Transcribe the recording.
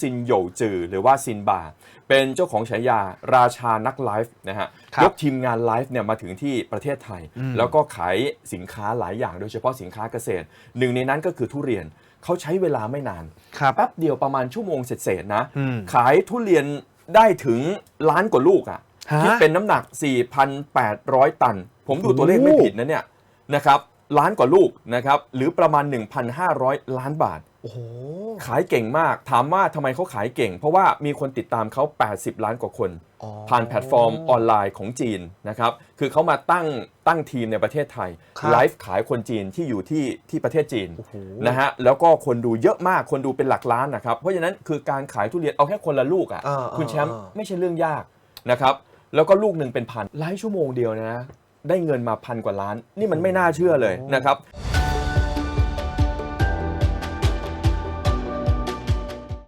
ซินโยจือหรือว่าซินบา เป็นเจ้าของฉายาราชานักไลฟ์นะฮะครับยกทีมงานไลฟ์เนี่ยมาถึงที่ประเทศไทยอืมแล้วก็ขายสินค้าหลายอย่างโดยเฉพาะสินค้าเกษตร หนึ่งในนั้นก็คือทุเรียนเขาใช้เวลาไม่นานครับแป๊บเดียวประมาณชั่วโมงเศษๆนะอืมขายทุเรียนได้ถึงล้านกว่าลูกอะ่ะฮะคิดเป็นน้ำหนัก 4,800 ตัน ผมดูตัวเลขไม่ผิดนะเนี่ยนะครับล้านกว่าลูกนะครับหรือประมาณ 1,500 ล้านบาทโอ้โหขายเก่งมาก ถามว่าทำไมเขาขายเก่ง เพราะว่ามีคนติดตามเขา 80 ล้านกว่าคนอ๋อผ่านแพลตฟอร์มออนไลน์ของจีนนะครับ คือเขามาตั้งตั้งทีมในประเทศไทยครับไลฟ์ขายคนจีนที่อยู่ที่ที่ประเทศจีนโอ้โหนะฮะ แล้วก็คนดูเยอะมาก คนดูเป็นหลักล้านนะครับ เพราะฉะนั้นคือการขายทุเรียนเอาแค่คนละลูกอะอ่าคุณแชมป์อ่าไม่ใช่เรื่องยากนะครับ แล้วก็ลูกหนึ่งเป็นพันไลฟ์ชั่วโมงเดียวนะ ได้เงินมาพันกว่าล้าน นี่มันไม่น่าเชื่อเลยนะครับ